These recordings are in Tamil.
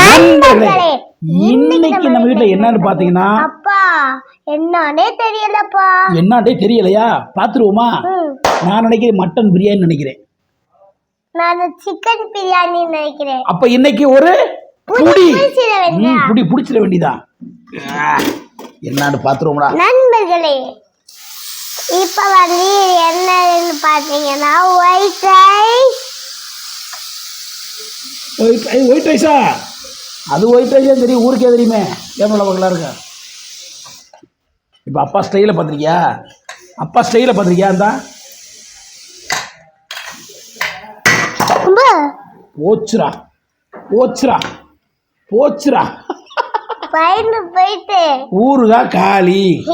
நண்பர்களே, இன்னைக்கு நம்ம வீட்டில் என்னன்னு பார்த்தீங்கன்னா அப்பா என்னன்னே தெரியலப்பா. என்னட்டே தெரியலையா? பார்த்துருவோமா? ம், நான் நினைக்கிறேன் மட்டன் பிரியாணி நினைக்கிறேன். நான் சிக்கன் பிரியாணி நினைக்கிறேன். அப்ப இன்னைக்கு ஒரு புடி புடி பிடிச்சிட வேண்டியதான் என்னன்னு பார்த்துருவோம்டா. நண்பர்களே இப்ப வந்து என்னன்னு பாத்தீங்கன்னா ஒயிட் ரைஸ் ஒயிட் ரைஸா அது ஒயிட் ரைஸே தெரியும்? ஊருக்கே தெரியுமே. ஏமல பக்கம்லாம் இருக்கு? இப்போ அப்பா ஸ்டைலில் பார்த்துருக்கியா? அப்பா ஸ்டைலில் பார்த்துருக்கியா இருந்தா போச்சுரா போச்சுரா போச்சுரா போயிட்டு. ஊருகா காலி.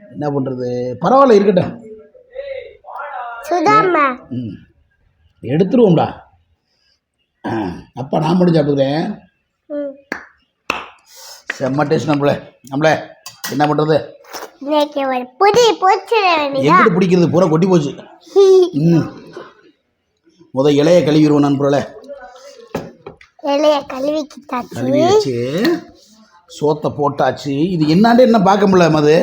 என்ன பண்ணுறது பரவாயில்ல இருக்கட்டும். ம். எடுத்துருவோம்டா. அப்பா நான் மட்டும் சாப்பிட்டுக்கிறேன். செம்ம டேஸ்ட் நம்மள. நம்மள என்ன பண்ணுறது எங்கிட்டு பிடிக்கிறது? பூரா கொட்டி போச்சு. ம். முத இலைய கழுவிடுவோம் இலைய கழுவிக்கிட்டாச்சு. கழுவி வச்சு சோத்தை போட்டாச்சு. இது என்னாண்டே என்ன பார்க்க முடியல மது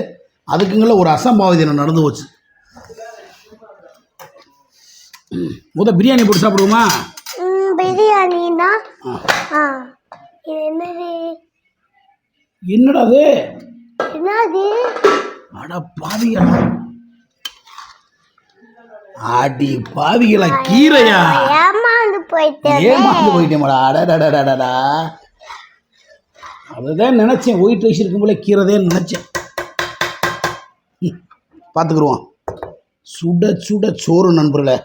அதுக்குங்கள ஒரு அசம்பாவிதம் நடந்து போச்சு. முத பிரியாணி போட்டு சாப்பிடுவோமா? பிரியாணினா? ஆ. இது என்னது? என்னடா அது? என்னது? அட பாவிகளா. அடி பாவிகளா கீரையா? ஏமாந்து போயிட்டேன். ஏமாந்து போயிட்டேமாடா அடடடடடா அதுதான் நினச்சேன். ஒயிட் ரைஸ் இருக்கும் போல கீரைதே நினச்சேன். பார்த்துக்குருவோம். சுட சுட சோறு நண்பர்களே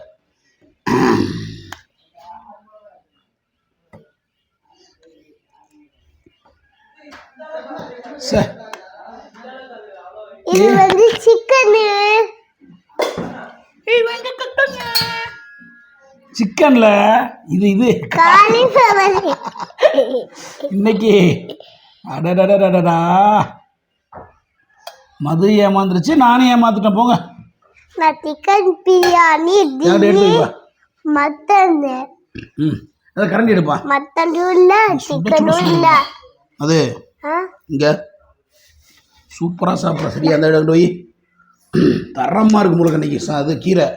சே இது வந்து சிக்கனு சிக்கனில் இது இது. இன்னைக்கு. அடடடடடா மது ஏமாந்துருச்சு நானும் ஏமாந்துட்டேன் போங்க. நான் சிக்கன் பிரியாணி மட்டன். ம் அதை கரண்டி எடுப்பா. மட்டனும் இல்ல சிக்கனும் இல்ல. அது? இங்கே. சூப்பராக சாப்பிட்ற. சரியா அந்த இடம் போய். தரமாக இருக்கு முழுக்க அது கீரை.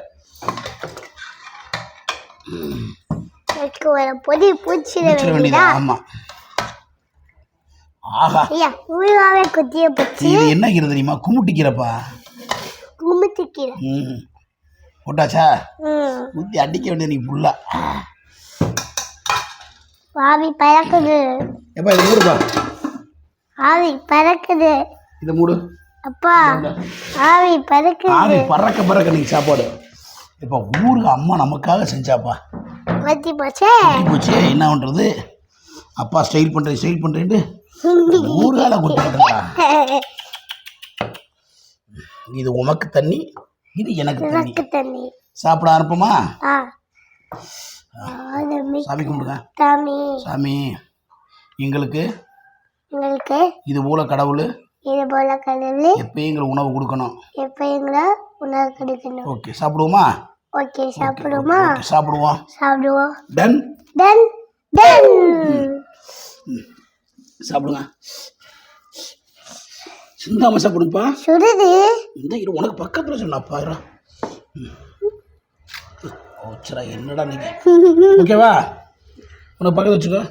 பொடி பூச்சிட வேண்டியதா. ஆமாம் ஆஹா. ஐயா முழுவாவே குத்திய பூச்சி. இது என்ன கீரை தெரியுமா? குமுட்டி கீரைப்பா. கும்பிட்டுக்கிறேன் ம். போட்டாச்சா? ஊற்றி அடிக்க வேண்டியது நீ ஃபுல்லாக ஆவி பறக்குது. எப்பா இது மூடுப்பா. ஆவி பறக்குது. இதை மூடு. அப்பா ஆவி பறக்குது. ஆவி பறக்க பறக்க நீ சாப்பாடு. இப்போ ஊருக்கு அம்மா நமக்காக செஞ்சாப்பா. வத்தி போச்சே? என்ன பண்ணுறது அப்பா ஸ்டைல் பண்ணுறேன் ஸ்டைல் பண்ணுறேன்ட்டு ஊருகால கொட்டிக்கிட்டுருக்கா இது உமக்கு தண்ணி இது எனக்கு தண்ணி. சாப்பிட ஆரம்பமா ஆதமி சாமி கும்பிடுங்க. சாமி. சாமி எங்களுக்கு எங்களுக்கு? இது போல கடவுள். இது போல கடவுள் எப்பயும் எங்களுக்கு உணவு கொடுக்கணும்? எப்போ எங்களை உணவு கிடைக்கணும்? ஓகே சாப்பிடுவோமா? ஓகே சாப்பிடுவோமா? ஓகே சாப்பிடுவோம். சாப்பிடுவோம். டன் டன் டன் சாப்பிடுங்க. சிந்தாம சாப்பிடுங்கப்பா. சுடுது. இந்த இரு உனக்கு பக்கத்தில் சொன்னாப்பா இரா. ஓச்சரா என்னடா நீங்க? ஓகேவா உனக்கு பக்கத்தில் வச்சுக்கோ.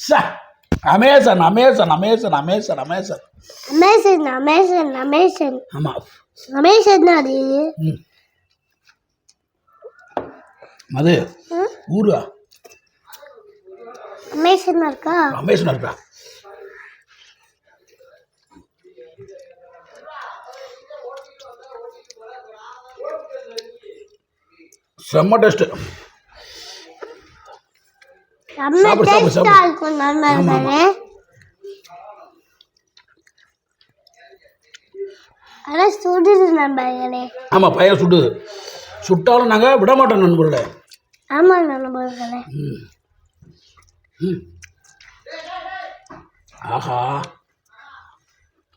சா Amazon Amazon Amazon Amazon Amazon. Amazon Amazon Amazon. ஆமாம் அமேசன் அது. ம். மது? ஊரா அமேசன் இருக்கா? அமேசன் இருக்கா? செம்ம டேஸ்ட்டு. சாப்பிடு, சாப்பிடு, சாப்பிடு. ஆனால் சுடுது நண்பர்களே ஆமாம் பையன் சுடுது. சுட்டாலும் நாங்கள் விட மாட்டோம் நண்பர்களே. ஆமாம் நண்பர்களே. ஆஹா.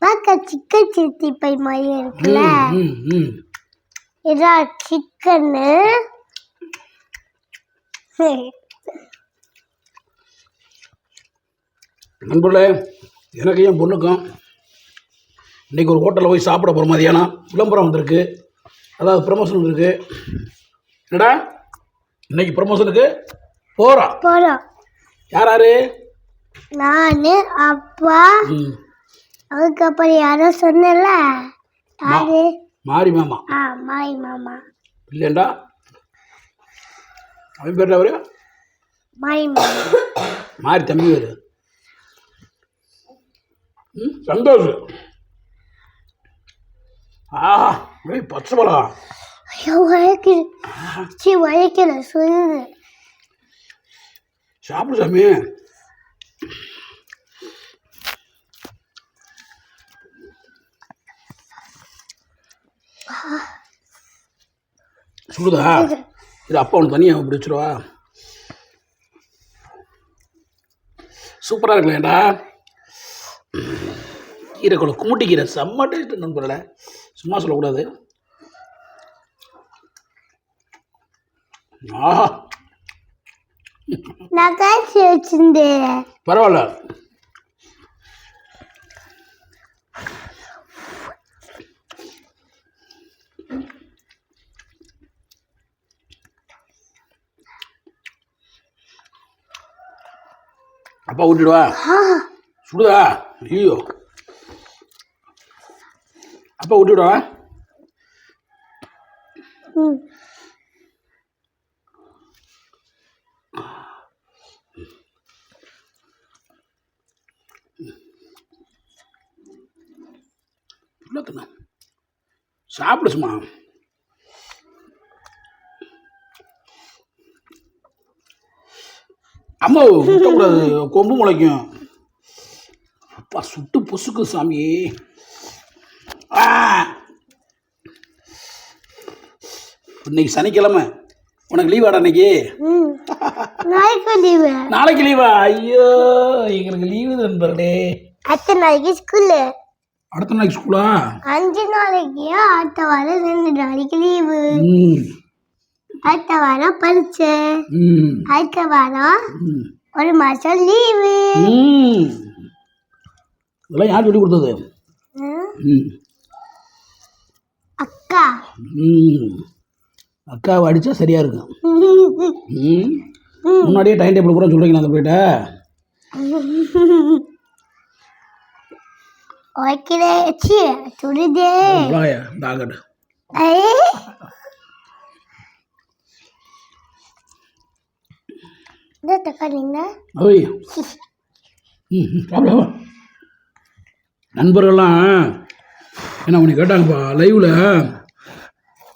பார்க்க சிக்கன் சித்தி பை மாதிரி இருக்குல்ல? இதான் சிக்கன்னு நண்பர்களே எனக்கு என் பொண்ணுக்கும் இன்றைக்கி ஒரு ஹோட்டலில் போய் சாப்பிட போகிற மதியானம் விளம்பரம் வந்திருக்கு. அதாவது ப்ரமோஷன் வந்திருக்கு. என்னடா? இன்னைக்கு ப்ரமோஷனுக்கு போகிறோம் போறோம் யார் யாரு நானு அப்பா. அதுக்கப்புறம் யாரோ சொன்னல யாரு? மாரி மாமா. ஆ மாய் மாமா. இல்லைண்டா அவன் பேர் அவரு? மாய் மாமா. மாரி தம்பி பேர் ம்? சந்தோஷ். ஆஹா பச்சை மிளகா ஐயோ வளைக்குது சி வளைக்கல சொல்லுது. சாப்பிடு சாமி. சுடுதா இது. அப்பா ஒன்று தனியாக அப்படி வச்சுருவா. சூப்பராக இருக்கலேண்டா கீரை குழம்பு குமுட்டி கீரை செம்ம டேஸ்ட் நண்பர்களே. சும்மா சொல்லக்கூடாது. ஆஹா. பரவாயில்ல. அப்பா விட்டுடுவா சுடுதா? ஐயோ. அப்பா விட்டுவிடவா ம். உள்ளத்துண்ணா சாப்பிடு சும்மா. அம்மா விட்டக்கூடாது கொம்பு முளைக்கும். அப்பா சுட்டு பொசுக்கு சாமி. இன்னைக்கு சனிக்கிழமை. உனக்கு லீவாடா இன்னைக்கு? ம். நாளைக்கு லீவு நாளைக்கு லீவா ஐயோ எங்களுக்கு லீவு நண்பர்களே. அடுத்த நாளைக்கு ஸ்கூலு அடுத்த நாளைக்கு ஸ்கூலா அஞ்சு நாளைக்கு அடுத்த வாரம் ரெண்டு நாளைக்கு லீவு அடுத்த வாரம் பரீட்சை. அடுத்த வாரம் ஒரு மாசம் லீவு இதெல்லாம் யார் சொல்லி கொடுத்தது? ம், அக்கா. ம். அக்காவை அடித்தா சரியாக இருக்கும் ம். முன்னாடியே டைம் டேபிள் கூட சொல்கிறீங்களா அந்த போயிட்ட ஓகே சி சுடுதே. வாயா இந்த தக்காளிங்க ஓய். ம். நண்பர்கள்லாம் என்ன உனக்கு கேட்டாங்கப்பா லைவில்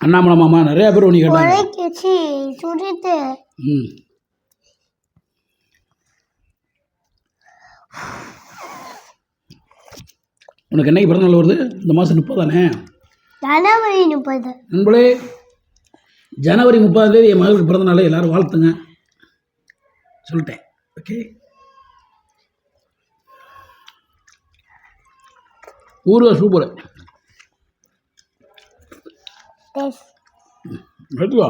அண்ணாமலை மாமா நிறையா பேர் உனக்கு கேட்டாங்க. ம். உனக்கு என்னைக்கு பிறந்தநாள் வருது? இந்த மாதம் முப்பதானே? ஜனவரி முப்பது. நண்பர்களே ஜனவரி முப்பதாம் தேதி என் மகளுக்கு பிறந்த நாளை எல்லாரும் வாழ்த்துங்க. சொல்லிட்டேன். ஓகே ஊருவா சூப்பர் எடுத்துவா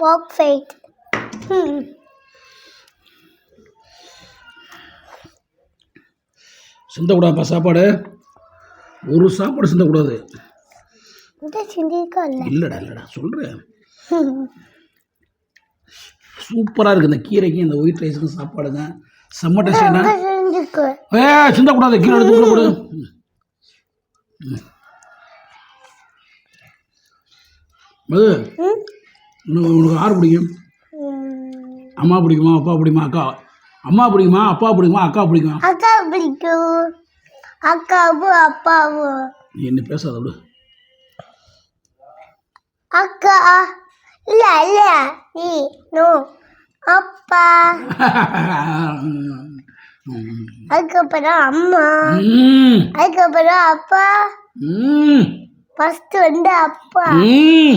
போக் ஃபைட் சிந்தக்கூடாதுப்பா சாப்பாடு. ஒரு சாப்பாடு சிந்தக்கூடாது. இல்லைடா இல்லைடா சொல்கிறேன் சூப்பராக இருக்குது இந்த கீரைக்கும் இந்த ஒயிட் ரைஸுக்கும் சாப்பாடுங்க. செம்ம டேஸ்ட் ஏ சிந்தக்கூடாது கீழே எடுத்து கூட உனக்கு உனக்கு யார் பிடிக்கும். அம்மா பிடிக்குமா அப்பா பிடிக்குமா அக்கா? அம்மா பிடிக்குமா அப்பா பிடிக்குமா அக்கா பிடிக்குமா? அக்கா பிடிக்கும். அக்காவும் அப்பாவும். நீ என்ன பேசாத விடு. அக்கா இல்ல இல்ல நீ நோ அப்பா. அதுக்கப்புறம் அம்மா. ம், அதுக்கப்புறம் அப்பா. ம், ஃபர்ஸ்ட் வந்து அப்பா. ம்.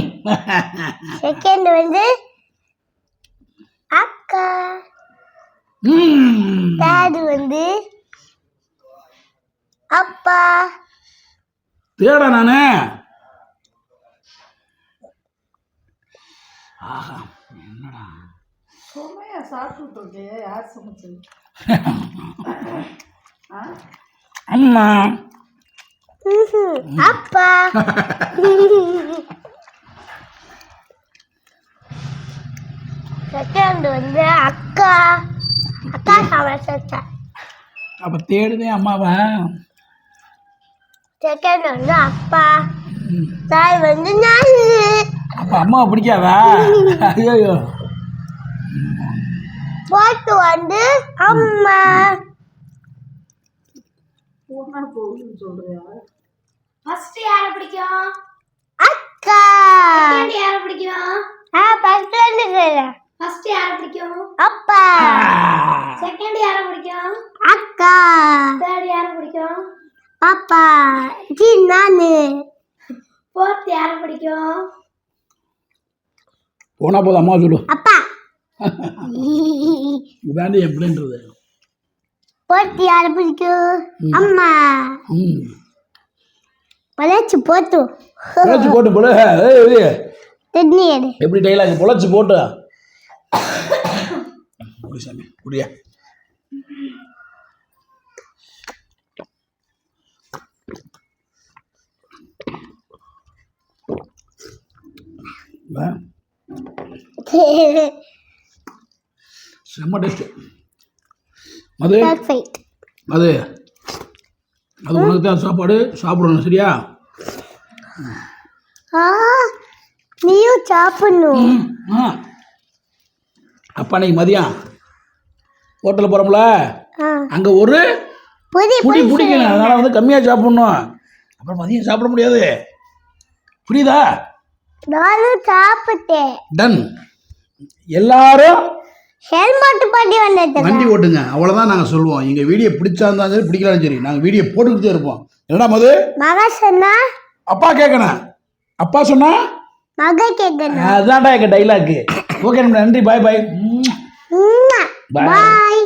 செகண்ட் வந்து அக்கா. ம். தேர்ட் வந்து அப்பா. தேடா நானு. ஆஹா என்னடா? சுமையா இருக்கே யார் சமைச்சது? அம்மா. அப்பா. செகண்ட் வந்து அக்கா. அக்கா சமைச்சா அப்போ தேடுதே அம்மாவை. செகண்ட் வந்து அப்பா. தாய் வந்து நான். அப்போ அம்மாவை பிடிக்காதா? ஐயோ ஃபோர்த் வந்து அம்மா. ஃபர்ஸ்ட் யாரை பிடிக்கும்? அக்கா. செகண்ட் யாரை பிடிக்கும்? ஆ ஃபர்ஸ்ட் வந்து சொல்றேன். ஃபர்ஸ்ட் யாரை பிடிக்கும்? அப்பா. செகண்ட் யாரை பிடிக்கும்? அக்கா. தேர்ட் யாரை பிடிக்கும்? பாப்பா. ஜி நானு. ஃபோர்த் யாரை பிடிக்கும்? போனா போதும் அம்மா சொல்லு. அப்பா. இதாண்டி என் பிள்ளைன்றது போட்டு யாரை பிடிக்கும் அம்மா. பழச்சு போட்டு. பொழைச்சி போட்டு போல எப்படி டைலாக் பொழைச்சி போட்டு? சாமி குடியா. வா. செம்ம டேஸ்ட் அது அது அது உனக்கு தான் சாப்பாடு சாப்பிடணும் சரியா? நீயும் சாப்பிடணும். அப்பா அன்னைக்கு மதியம் ஹோட்டலில் போகிறோம்ல அங்கே ஒரு புடி பிடிக்கணும். அதனால் வந்து கம்மியாக சாப்பிட்ணும். அப்புறம் மதியம் சாப்பிட முடியாது. புரியுதா? நானும் சாப்பிட்டேன். டன் எல்லாரும் ஹெல்மெட் பண்ணி வந்தது வண்டி ஓட்டுங்க. அவ்வளோதான் நாங்கள் சொல்லுவோம். எங்கள் வீடியோ பிடிச்சா இருந்தாலும் சரி பிடிக்கலாலும் சரி நாங்கள் வீடியோ போட்டுக்கிட்டே இருப்போம். என்னடா மது? மக சொன்னா? அப்பா கேட்கணும் அப்பா சொன்னா? மக கேட்கணும் அதான்டா எங்கள் டைலாக்கு ஓகே நன்றி பாய் பாய். பாய்